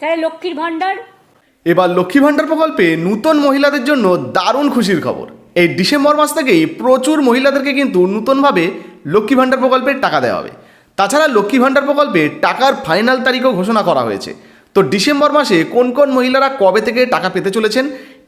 তাহলে লক্ষ্মীর ভাণ্ডার? এবার লক্ষ্মী ভাণ্ডার প্রকল্পে নূতন মহিলাদের জন্য দারুণ খুশির খবর। এই ডিসেম্বর মাস থেকেই প্রচুর মহিলাদেরকে কিন্তু নূতনভাবে লক্ষ্মী ভাণ্ডার প্রকল্পের টাকা দেওয়া হবে। তাছাড়া লক্ষ্মী ভাণ্ডার প্রকল্পে টাকার ফাইনাল তারিখও ঘোষণা করা হয়েছে। তো ডিসেম্বর মাসে কোন কোন মহিলারা কবে থেকে টাকা পেতে চলেছেন,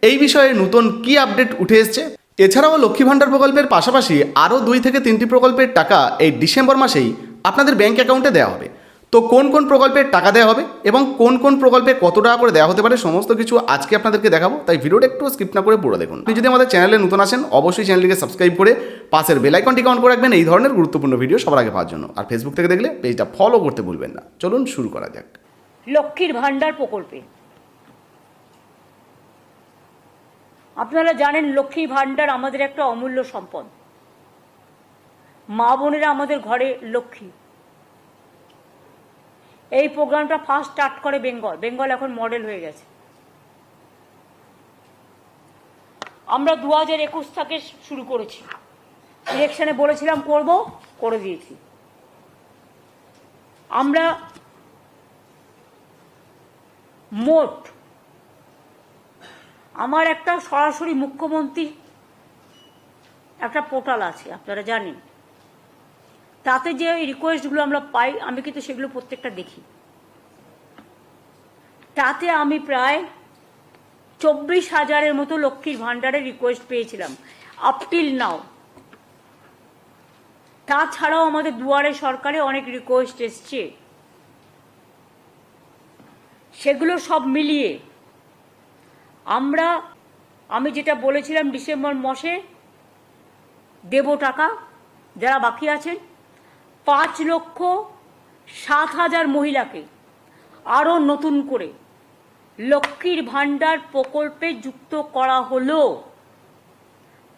এই বিষয়ে নতুন কি আপডেট উঠে এসছে? এছাড়াও লক্ষ্মী ভাণ্ডার প্রকল্পের পাশাপাশি আরও দুই থেকে তিনটি প্রকল্পের টাকা এই ডিসেম্বর মাসেই আপনাদের ব্যাঙ্ক অ্যাকাউন্টে দেওয়া হবে। তো কোন কোন প্রকল্পের টাকা দেওয়া হবে এবং কোন কোন প্রকল্পে কত টাকা করে দেওয়া হতে পারে সমস্ত কিছু আজকে আপনাদেরকে দেখাবো। তাই ভিডিওটা একটু স্কিপ না করে পুরো দেখুন। আপনি যদি আমাদের চ্যানেলে নতুন আসেন, অবশ্যই চ্যানেলটিকে সাবস্ক্রাইব করে পাশের বেল আইকনটিকে অন করে রাখবেন। এই ধরনের গুরুত্বপূর্ণ ভিডিও সবার আগে পাওয়ার জন্য। আর ফেসবুক থেকে দেখলে পেজটা ফলো করতে ভুলবেন না। চলুন শুরু করা যাক। লক্ষ্মীর ভাণ্ডার প্রকল্পে। আপনারা জানেন লক্ষ্মীর ভাণ্ডার আমাদের একটা অমূল্য সম্পদ। মা বোনেরা আমাদের ঘরে লক্ষ্মী। এই প্রোগ্রামটা ফার্স্ট স্টার্ট করে বেঙ্গল। বেঙ্গল এখন মডেল হয়ে গেছে। আমরা দু হাজার একুশ থেকে শুরু করেছি। ইলেকশনে বলেছিলাম করব, করে দিয়েছি। আমরা মোট আমার একটা সরাসরি মুখ্যমন্ত্রী একটা পোর্টাল আছে, আপনারা জানেন। তাতে যে রিকোয়েস্টগুলো আমরা পাই, আমি কিন্তু সেগুলো প্রত্যেকটা দেখি। তাতে আমি প্রায় চব্বিশ হাজারের মতো লক্ষ্মীর ভাণ্ডারের রিকোয়েস্ট পেয়েছিলাম আপটিল নাও তাছাড়াও আমাদের দুয়ারে সরকারে অনেক রিকোয়েস্ট এসছে। সেগুলো সব মিলিয়ে আমরা, আমি যেটা বলেছিলাম ডিসেম্বর মাসে দেব টাকা, যারা বাকি আছেন পাঁচ লক্ষ সাত হাজার মহিলাকে আরও নতুন করে লক্ষ্মীর ভাণ্ডার প্রকল্পে যুক্ত করা হলো।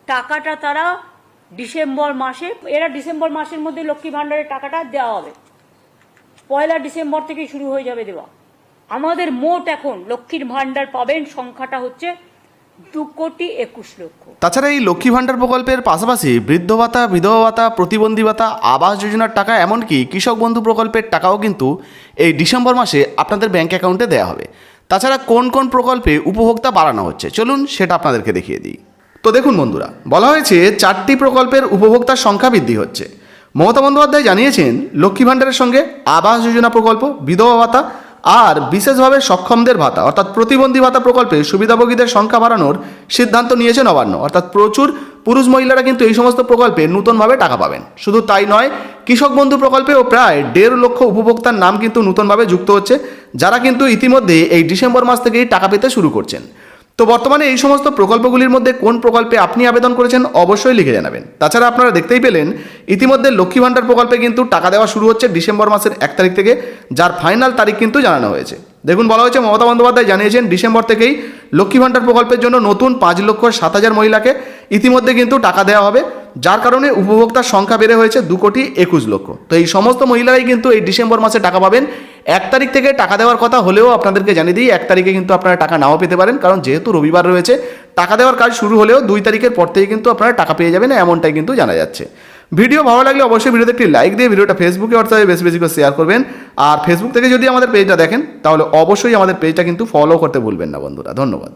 টাকাটা তারা ডিসেম্বর মাসে, এরা ডিসেম্বর মাসের মধ্যে লক্ষ্মী ভাণ্ডারের টাকাটা দেওয়া হবে। পয়লা ডিসেম্বর থেকে শুরু হয়ে যাবে দেওয়া। আমাদের মোট এখন লক্ষ্মীর ভাণ্ডার পাবেন সংখ্যাটা হচ্ছে দু কোটি একুশ লক্ষ। তাছাড়া এই লক্ষ্মী ভাণ্ডার প্রকল্পের পাশাপাশি বৃদ্ধ ভাতা, বিধবা ভাতা, প্রতিবন্ধী ভাতা, আবাস যোজনার টাকা, এমনকি কৃষক বন্ধু প্রকল্পের টাকাও কিন্তু এই ডিসেম্বর মাসে আপনাদের ব্যাংক অ্যাকাউন্টে দেওয়া হবে। তাছাড়া কোন কোন প্রকল্পে উপভোক্তা বাড়ানো হচ্ছে, চলুন সেটা আপনাদেরকে দেখিয়ে দিই। তো দেখুন বন্ধুরা, বলা হয়েছে চারটি প্রকল্পের উপভোক্তার সংখ্যা বৃদ্ধি হচ্ছে। মমতা বন্দ্যোপাধ্যায় জানিয়েছেন, লক্ষ্মী ভাণ্ডারের সঙ্গে আবাস যোজনা প্রকল্প, বিধবা ভাতা আর বিশেষভাবে সক্ষমদের ভাতা, অর্থাৎ প্রতিবন্ধী ভাতা প্রকল্পে সুবিধাভোগীদের সংখ্যা বাড়ানোর সিদ্ধান্ত নিয়েছে নবান্ন। অর্থাৎ প্রচুর পুরুষ মহিলারা কিন্তু এই সমস্ত প্রকল্পে নতুনভাবে টাকা পাবেন। শুধু তাই নয়, কৃষক বন্ধু প্রকল্পেও প্রায় দেড় লক্ষ উপভোক্তার নাম কিন্তু নতুনভাবে যুক্ত হচ্ছে, যারা কিন্তু ইতিমধ্যে এই ডিসেম্বর মাস থেকেই টাকা পেতে শুরু করছেন। তো বর্তমানে এই সমস্ত প্রকল্পগুলির মধ্যে কোন প্রকল্পে আপনি আবেদন করেছেন অবশ্যই লিখে জানাবেন। তাছাড়া আপনারা দেখতেই পেলেন, ইতিমধ্যে লক্ষ্মী ভাণ্ডার প্রকল্পে কিন্তু টাকা দেওয়া শুরু হচ্ছে ডিসেম্বর মাসের এক তারিখ থেকে, যার ফাইনাল তারিখ কিন্তু জানানো হয়েছে। দেখুন, বলা হয়েছে, মমতা বন্দ্যোপাধ্যায় জানিয়েছেন, ডিসেম্বর থেকেই লক্ষ্মী ভাণ্ডার প্রকল্পের জন্য নতুন পাঁচ লক্ষ সাত হাজার মহিলাকে ইতিমধ্যে কিন্তু টাকা দেওয়া হবে, যার কারণে উপভোক্তার সংখ্যা বেড়ে হয়েছে দু কোটি একুশ লক্ষ। তো এই সমস্ত মহিলারাই কিন্তু এই ডিসেম্বর মাসে টাকা পাবেন এক তারিখ থেকে টাকা দেওয়ার কথা হলেও আপনাদেরকে জানিয়ে দিই, এক তারিখে কিন্তু আপনারা টাকা নাও পেতে পারেন, কারণ যেহেতু রবিবার রয়েছে, টাকা দেওয়ার কাজ শুরু হলেও দুই তারিখের পর থেকে কিন্তু আপনারা টাকা পেয়ে যাবেন এমনটাই কিন্তু জানা যাচ্ছে। ভিডিও ভালো লাগলে অবশ্যই ভিডিওতে একটি লাইক দিয়ে ভিডিওটা ফেসবুকে হোয়াটসঅ্যাপে বেশি বেশি করে শেয়ার করবেন। আর ফেসবুক থেকে যদি আমাদের পেজটা দেখেন, তাহলে অবশ্যই আমাদের পেজটা কিন্তু ফলো করতে ভুলবেন না বন্ধুরা। ধন্যবাদ।